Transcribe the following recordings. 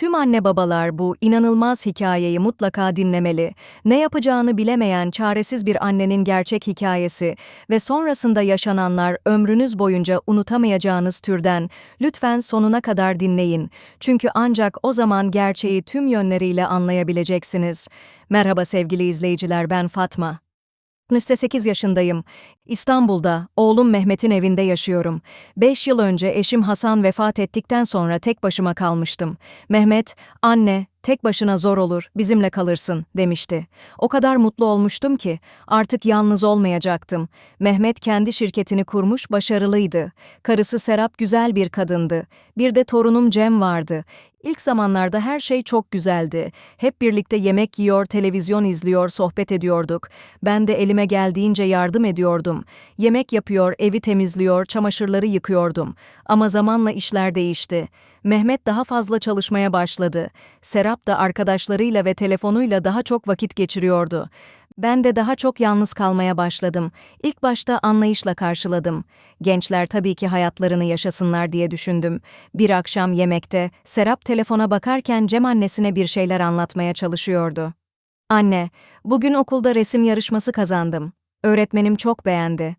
Tüm anne babalar bu inanılmaz hikayeyi mutlaka dinlemeli. Ne yapacağını bilemeyen çaresiz bir annenin gerçek hikayesi ve sonrasında yaşananlar ömrünüz boyunca unutamayacağınız türden. Lütfen sonuna kadar dinleyin. Çünkü ancak o zaman gerçeği tüm yönleriyle anlayabileceksiniz. Merhaba sevgili izleyiciler ben Fatma. 68 yaşındayım. İstanbul'da, oğlum Mehmet'in evinde yaşıyorum. 5 yıl önce eşim Hasan vefat ettikten sonra tek başıma kalmıştım. Mehmet, anne, tek başına zor olur, bizimle kalırsın, demişti. O kadar mutlu olmuştum ki, artık yalnız olmayacaktım. Mehmet kendi şirketini kurmuş, başarılıydı. Karısı Serap güzel bir kadındı. Bir de torunum Cem vardı. İlk zamanlarda her şey çok güzeldi. Hep birlikte yemek yiyor, televizyon izliyor, sohbet ediyorduk. Ben de elime geldiğince yardım ediyordum. Yemek yapıyor, evi temizliyor, çamaşırları yıkıyordum. Ama zamanla işler değişti. Mehmet daha fazla çalışmaya başladı. Serap da arkadaşlarıyla ve telefonuyla daha çok vakit geçiriyordu. Ben de daha çok yalnız kalmaya başladım. İlk başta anlayışla karşıladım. Gençler tabii ki hayatlarını yaşasınlar diye düşündüm. Bir akşam yemekte Serap telefona bakarken Cem annesine bir şeyler anlatmaya çalışıyordu. Anne, bugün okulda resim yarışması kazandım. Öğretmenim çok beğendi.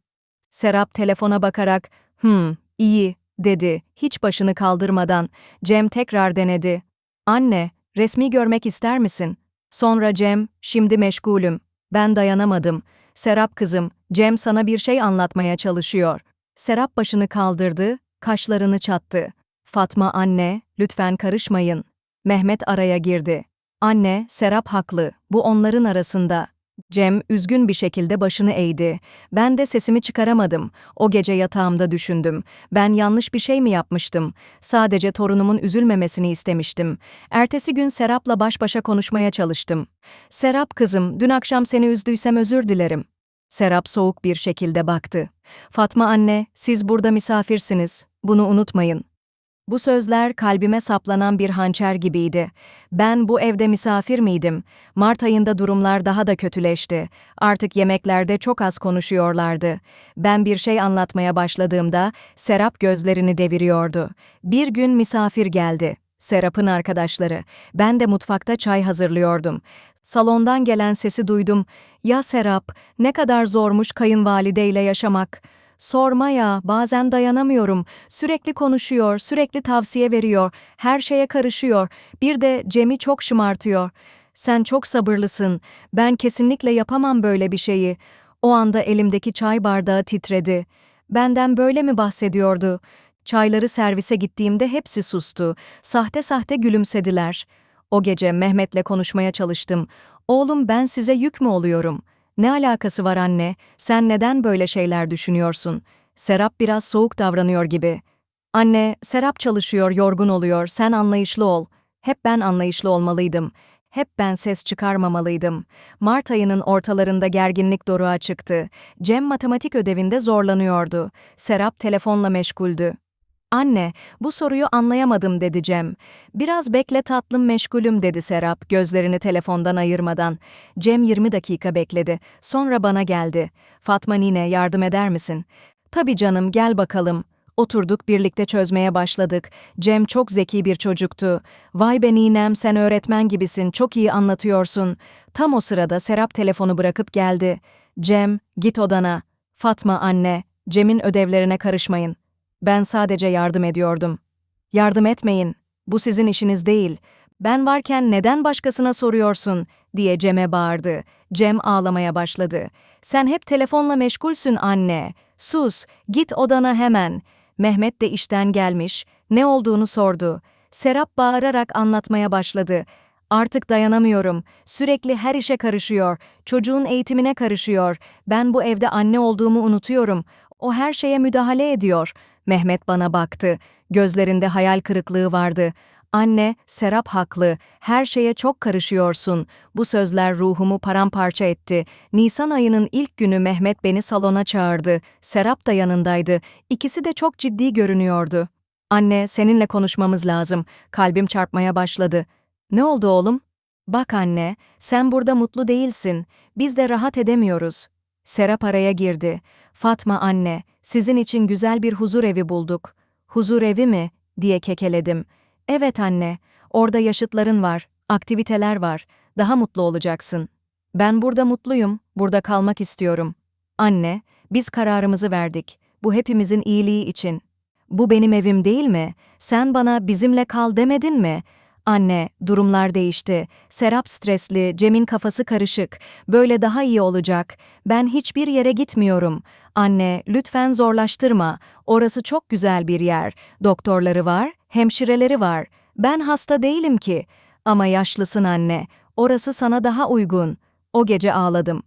Serap telefona bakarak, "Hmm, iyi." dedi, hiç başını kaldırmadan. Cem tekrar denedi. "Anne, resmi görmek ister misin?" Sonra Cem, "Şimdi meşgulüm." Ben dayanamadım. Serap kızım, Cem sana bir şey anlatmaya çalışıyor. Serap başını kaldırdı, kaşlarını çattı. Fatma anne, lütfen karışmayın. Mehmet araya girdi. Anne, Serap haklı. Bu onların arasında. Cem üzgün bir şekilde başını eğdi. Ben de sesimi çıkaramadım. O gece yatağımda düşündüm. Ben yanlış bir şey mi yapmıştım? Sadece torunumun üzülmemesini istemiştim. Ertesi gün Serap'la baş başa konuşmaya çalıştım. Serap kızım, dün akşam seni üzdüysem özür dilerim. Serap soğuk bir şekilde baktı. Fatma anne, siz burada misafirsiniz. Bunu unutmayın. Bu sözler kalbime saplanan bir hançer gibiydi. Ben bu evde misafir miydim? Mart ayında durumlar daha da kötüleşti. Artık yemeklerde çok az konuşuyorlardı. Ben bir şey anlatmaya başladığımda Serap gözlerini deviriyordu. Bir gün misafir geldi. Serap'ın arkadaşları. Ben de mutfakta çay hazırlıyordum. Salondan gelen sesi duydum. Ya Serap, ne kadar zormuş kayınvalideyle yaşamak.'' Sorma ya, bazen dayanamıyorum. Sürekli konuşuyor, sürekli tavsiye veriyor, her şeye karışıyor. Bir de Cem'i çok şımartıyor. Sen çok sabırlısın. Ben kesinlikle yapamam böyle bir şeyi. O anda elimdeki çay bardağı titredi. Benden böyle mi bahsediyordu? Çayları servise gittiğimde hepsi sustu. Sahte sahte gülümsediler. O gece Mehmet'le konuşmaya çalıştım. Oğlum ben size yük mü oluyorum?'' Ne alakası var anne? Sen neden böyle şeyler düşünüyorsun? Serap biraz soğuk davranıyor gibi. Anne, Serap çalışıyor, yorgun oluyor. Sen anlayışlı ol. Hep ben anlayışlı olmalıydım. Hep ben ses çıkarmamalıydım. Mart ayının ortalarında gerginlik doruğa çıktı. Cem matematik ödevinde zorlanıyordu. Serap telefonla meşguldü. Anne, bu soruyu anlayamadım dedi Cem. Biraz bekle tatlım meşgulüm dedi Serap gözlerini telefondan ayırmadan. Cem 20 dakika bekledi. Sonra bana geldi. Fatma nine yardım eder misin? Tabii canım gel bakalım. Oturduk birlikte çözmeye başladık. Cem çok zeki bir çocuktu. Vay be ninem sen öğretmen gibisin çok iyi anlatıyorsun. Tam o sırada Serap telefonu bırakıp geldi. Cem git odana. Fatma anne, Cem'in ödevlerine karışmayın. Ben sadece yardım ediyordum. Yardım etmeyin. Bu sizin işiniz değil. Ben varken neden başkasına soruyorsun diye Cem'e bağırdı. Cem ağlamaya başladı. Sen hep telefonla meşgulsün anne. Sus, git odana hemen. Mehmet de işten gelmiş, ne olduğunu sordu. Serap bağırarak anlatmaya başladı. Artık dayanamıyorum. Sürekli her işe karışıyor. Çocuğun eğitimine karışıyor. Ben bu evde anne olduğumu unutuyorum. O her şeye müdahale ediyor. Mehmet bana baktı. Gözlerinde hayal kırıklığı vardı. Anne, Serap haklı. Her şeye çok karışıyorsun. Bu sözler ruhumu paramparça etti. Nisan ayının ilk günü Mehmet beni salona çağırdı. Serap da yanındaydı. İkisi de çok ciddi görünüyordu. Anne, seninle konuşmamız lazım. Kalbim çarpmaya başladı. Ne oldu oğlum? Bak anne, sen burada mutlu değilsin. Biz de rahat edemiyoruz. Serap araya girdi. Fatma anne, sizin için güzel bir huzur evi bulduk. Huzur evi mi? diye kekeledim. Evet anne, Orada yaşıtların var, aktiviteler var. Daha mutlu olacaksın. Ben burada mutluyum, burada kalmak istiyorum. Anne, biz kararımızı verdik. Bu hepimizin iyiliği için. Bu benim evim değil mi? Sen bana bizimle kal demedin mi? Anne, durumlar değişti. Serap stresli, Cem'in kafası karışık. Böyle daha iyi olacak. Ben hiçbir yere gitmiyorum. Anne, lütfen zorlaştırma. Orası çok güzel bir yer. Doktorları var, hemşireleri var. Ben hasta değilim ki. Ama yaşlısın anne. Orası sana daha uygun. O gece ağladım.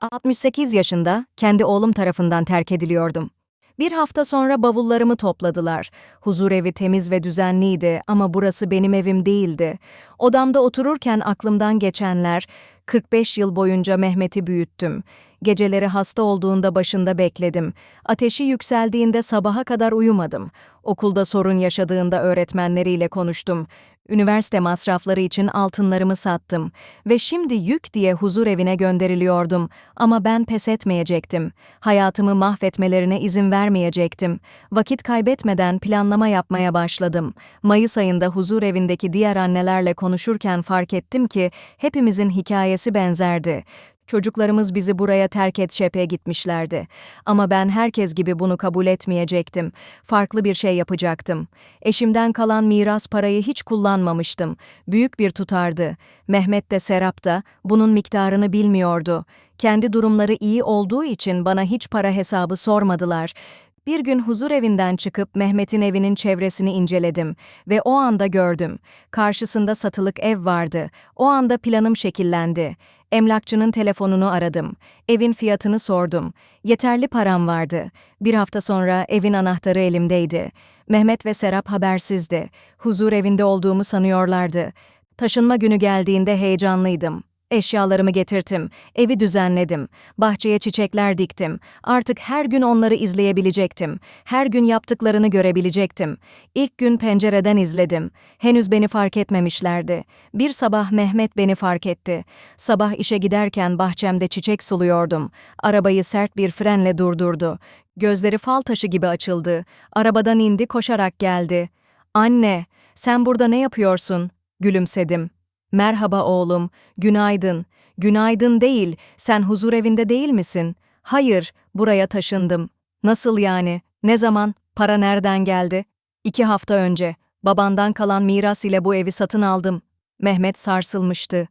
68 yaşında kendi oğlum tarafından terk ediliyordum. Bir hafta sonra bavullarımı topladılar. Huzur evi temiz ve düzenliydi ama burası benim evim değildi. Odamda otururken aklımdan geçenler, 45 yıl boyunca Mehmet'i büyüttüm. Geceleri hasta olduğunda başında bekledim. Ateşi yükseldiğinde sabaha kadar uyumadım. Okulda sorun yaşadığında öğretmenleriyle konuştum. Üniversite masrafları için altınlarımı sattım ve şimdi yük diye huzur evine gönderiliyordum ama ben pes etmeyecektim. Hayatımı mahvetmelerine izin vermeyecektim. Vakit kaybetmeden planlama yapmaya başladım. Mayıs ayında huzur evindeki diğer annelerle konuşurken fark ettim ki hepimizin hikayesi benzerdi. Çocuklarımız bizi buraya terk et şepe gitmişlerdi. Ama ben herkes gibi bunu kabul etmeyecektim. Farklı bir şey yapacaktım. Eşimden kalan miras parayı hiç kullanmamıştım. Büyük bir tutardı. Mehmet de Serap da bunun miktarını bilmiyordu. Kendi durumları iyi olduğu için bana hiç para hesabı sormadılar. Bir gün huzur evinden çıkıp Mehmet'in evinin çevresini inceledim ve o anda gördüm. Karşısında satılık ev vardı. O anda planım şekillendi. Emlakçının telefonunu aradım. Evin fiyatını sordum. Yeterli param vardı. Bir hafta sonra evin anahtarı elimdeydi. Mehmet ve Serap habersizdi. Huzur evinde olduğumu sanıyorlardı. Taşınma günü geldiğinde heyecanlıydım. Eşyalarımı getirdim, evi düzenledim, bahçeye çiçekler diktim. Artık her gün onları izleyebilecektim. Her gün yaptıklarını görebilecektim. İlk gün pencereden izledim. Henüz beni fark etmemişlerdi. Bir sabah Mehmet beni fark etti. Sabah işe giderken bahçemde çiçek suluyordum. Arabayı sert bir frenle durdurdu. Gözleri fal taşı gibi açıldı. Arabadan indi koşarak geldi. Anne, sen burada ne yapıyorsun? Gülümsedim. Merhaba oğlum, günaydın. Günaydın değil, sen huzur evinde değil misin? Hayır, buraya taşındım. Nasıl yani? Ne zaman? Para nereden geldi? İki hafta önce. Babandan kalan miras ile bu evi satın aldım. Mehmet sarsılmıştı.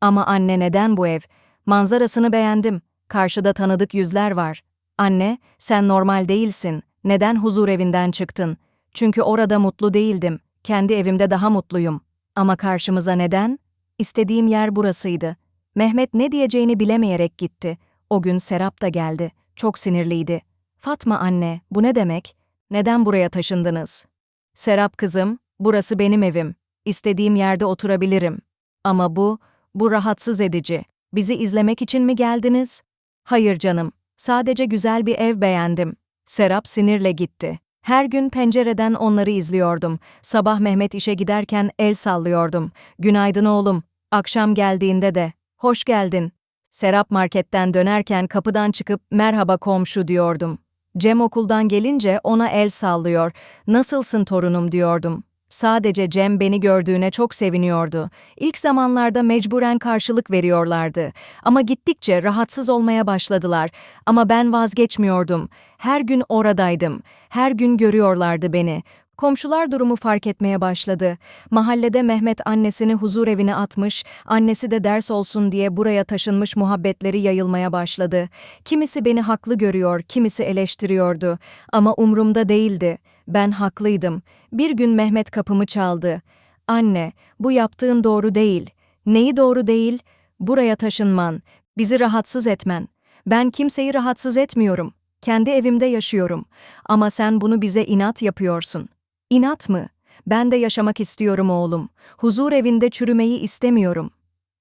Ama anne neden bu ev? Manzarasını beğendim. Karşıda tanıdık yüzler var. Anne, sen normal değilsin. Neden huzur evinden çıktın? Çünkü orada mutlu değildim. Kendi evimde daha mutluyum. Ama karşımıza neden? İstediğim yer burasıydı. Mehmet ne diyeceğini bilemeyerek gitti. O gün Serap da geldi. Çok sinirliydi. Fatma anne, bu ne demek? Neden buraya taşındınız? Serap kızım, burası benim evim. İstediğim yerde oturabilirim. Ama bu, bu rahatsız edici. Bizi izlemek için mi geldiniz? Hayır canım, sadece güzel bir ev beğendim. Serap sinirle gitti. Her gün pencereden onları izliyordum. Sabah Mehmet işe giderken el sallıyordum. Günaydın oğlum. Akşam geldiğinde de. Hoş geldin. Serap marketten dönerken kapıdan çıkıp merhaba komşu diyordum. Cem okuldan gelince ona el sallıyor. Nasılsın torunum diyordum. Sadece Cem beni gördüğüne çok seviniyordu. İlk zamanlarda mecburen karşılık veriyorlardı. Ama gittikçe rahatsız olmaya başladılar. Ama ben vazgeçmiyordum. Her gün oradaydım. Her gün görüyorlardı beni. Komşular durumu fark etmeye başladı. Mahallede Mehmet annesini huzur evine atmış, annesi de ders olsun diye buraya taşınmış muhabbetleri yayılmaya başladı. Kimisi beni haklı görüyor, kimisi eleştiriyordu. Ama umrumda değildi. Ben haklıydım. Bir gün Mehmet kapımı çaldı. Anne, bu yaptığın doğru değil. Neyi doğru değil? Buraya taşınman, bizi rahatsız etmen. Ben kimseyi rahatsız etmiyorum. Kendi evimde yaşıyorum. Ama sen bunu bize inat yapıyorsun. İnat mı? Ben de yaşamak istiyorum oğlum. Huzur evinde çürümeyi istemiyorum.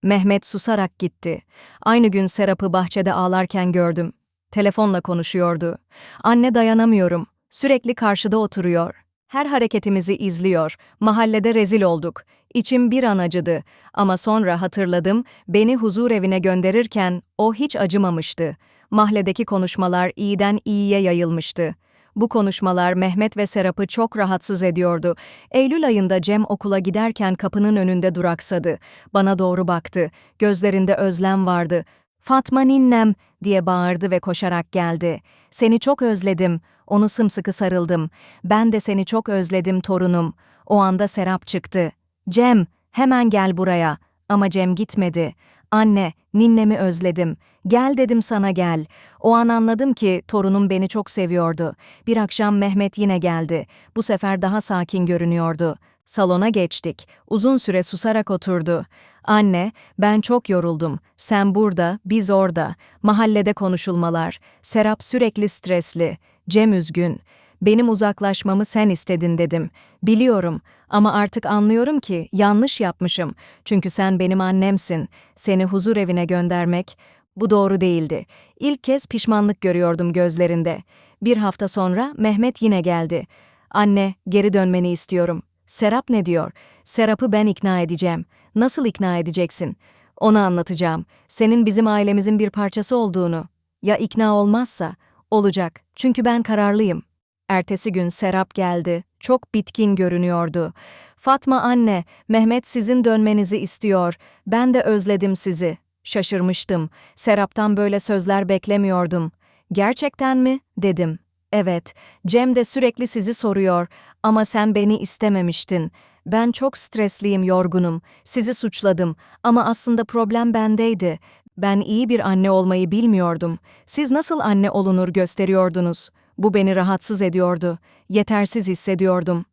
Mehmet susarak gitti. Aynı gün Serap'ı bahçede ağlarken gördüm. Telefonla konuşuyordu. Anne dayanamıyorum. Sürekli karşıda oturuyor. Her hareketimizi izliyor. Mahallede rezil olduk. İçim bir an acıdı. Ama sonra hatırladım, beni huzur evine gönderirken o hiç acımamıştı. Mahalledeki konuşmalar iyiden iyiye yayılmıştı. Bu konuşmalar Mehmet ve Serap'ı çok rahatsız ediyordu. Eylül ayında Cem okula giderken kapının önünde duraksadı. Bana doğru baktı. Gözlerinde özlem vardı. Fatma ninnem diye bağırdı ve koşarak geldi. Seni çok özledim. Onu sımsıkı sarıldım. Ben de seni çok özledim torunum. O anda Serap çıktı. Cem, hemen gel buraya. Ama Cem gitmedi. Anne, ninnemi özledim. Gel dedim sana gel. O an anladım ki torunum beni çok seviyordu. Bir akşam Mehmet yine geldi. Bu sefer daha sakin görünüyordu. Salona geçtik. Uzun süre susarak oturdu. Anne, ben çok yoruldum. Sen burada, biz orada. Mahallede konuşulmalar. Serap sürekli stresli. Cem üzgün. Benim uzaklaşmamı sen istedin dedim. Biliyorum ama artık anlıyorum ki yanlış yapmışım. Çünkü sen benim annemsin. Seni huzur evine göndermek bu doğru değildi. İlk kez pişmanlık görüyordum gözlerinde. Bir hafta sonra Mehmet yine geldi. Anne, geri dönmeni istiyorum. Serap ne diyor? Serap'ı ben ikna edeceğim. Nasıl ikna edeceksin? Ona anlatacağım. Senin bizim ailemizin bir parçası olduğunu. Ya ikna olmazsa? Olacak. Çünkü ben kararlıyım. Ertesi gün Serap geldi. Çok bitkin görünüyordu. Fatma anne, Mehmet sizin dönmenizi istiyor. Ben de özledim sizi. Şaşırmıştım. Serap'tan böyle sözler beklemiyordum. Gerçekten mi? dedim. Evet, Cem de sürekli sizi soruyor ama sen beni istememiştin. Ben çok stresliyim, yorgunum. Sizi suçladım ama aslında problem bendeydi. Ben iyi bir anne olmayı bilmiyordum. Siz nasıl anne olunur gösteriyordunuz. Bu beni rahatsız ediyordu. Yetersiz hissediyordum.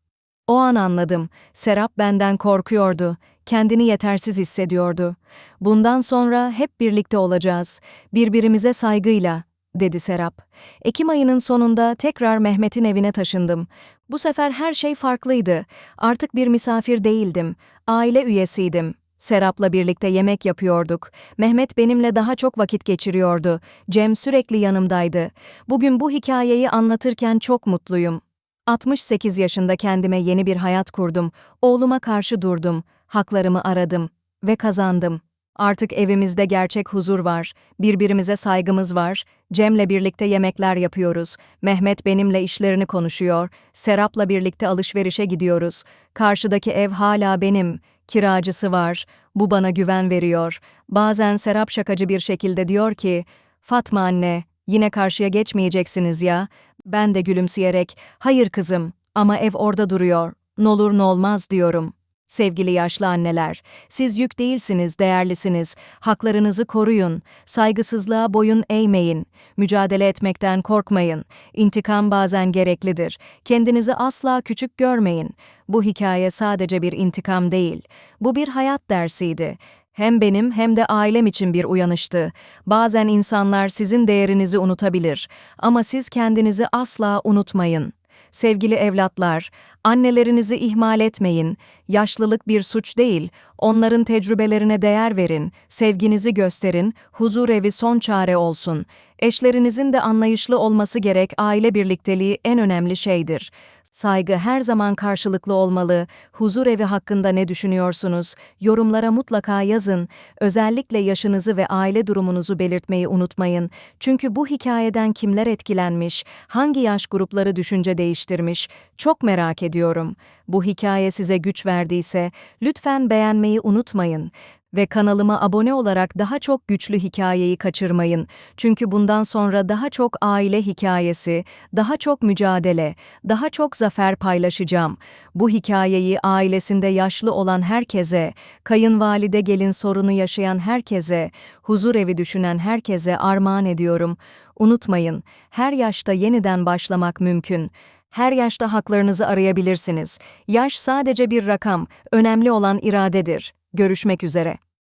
O an anladım. Serap benden korkuyordu. Kendini yetersiz hissediyordu. Bundan sonra hep birlikte olacağız. Birbirimize saygıyla, dedi Serap. Ekim ayının sonunda tekrar Mehmet'in evine taşındım. Bu sefer her şey farklıydı. Artık bir misafir değildim. Aile üyesiydim. Serap'la birlikte yemek yapıyorduk. Mehmet benimle daha çok vakit geçiriyordu. Cem sürekli yanımdaydı. Bugün bu hikayeyi anlatırken çok mutluyum. 68 yaşında kendime yeni bir hayat kurdum. Oğluma karşı durdum. Haklarımı aradım ve kazandım. Artık evimizde gerçek huzur var. Birbirimize saygımız var. Cem'le birlikte yemekler yapıyoruz. Mehmet benimle işlerini konuşuyor. Serap'la birlikte alışverişe gidiyoruz. Karşıdaki ev hala benim. Kiracısı var. Bu bana güven veriyor. Bazen Serap şakacı bir şekilde diyor ki, Fatma anne, yine karşıya geçmeyeceksiniz ya. Ben de gülümseyerek, hayır kızım ama ev orada duruyor. N'olur n'olmaz diyorum. Sevgili yaşlı anneler, siz yük değilsiniz, değerlisiniz. Haklarınızı koruyun. Saygısızlığa boyun eğmeyin. Mücadele etmekten korkmayın. İntikam bazen gereklidir. Kendinizi asla küçük görmeyin. Bu hikaye sadece bir intikam değil. Bu bir hayat dersiydi. Hem benim hem de ailem için bir uyanıştı. Bazen insanlar sizin değerinizi unutabilir ama siz kendinizi asla unutmayın. Sevgili evlatlar, annelerinizi ihmal etmeyin. Yaşlılık bir suç değil. Onların tecrübelerine değer verin, sevginizi gösterin, huzur evi son çare olsun. Eşlerinizin de anlayışlı olması gerek aile birlikteliği en önemli şeydir. Saygı her zaman karşılıklı olmalı. Huzur evi hakkında ne düşünüyorsunuz? Yorumlara mutlaka yazın. Özellikle yaşınızı ve aile durumunuzu belirtmeyi unutmayın. Çünkü bu hikayeden kimler etkilenmiş, hangi yaş grupları düşünce değiştirmiş çok merak ediyorum. Bu hikaye size güç verdiyse lütfen beğenmeyi unutmayın ve kanalıma abone olarak daha çok güçlü hikayeyi kaçırmayın. Çünkü bundan sonra daha çok aile hikayesi, daha çok mücadele, daha çok zafer paylaşacağım. Bu hikayeyi ailesinde yaşlı olan herkese, kayınvalide gelin sorunu yaşayan herkese, huzur evi düşünen herkese armağan ediyorum. Unutmayın, her yaşta yeniden başlamak mümkün. Her yaşta haklarınızı arayabilirsiniz. Yaş sadece bir rakam, önemli olan iradedir. Görüşmek üzere.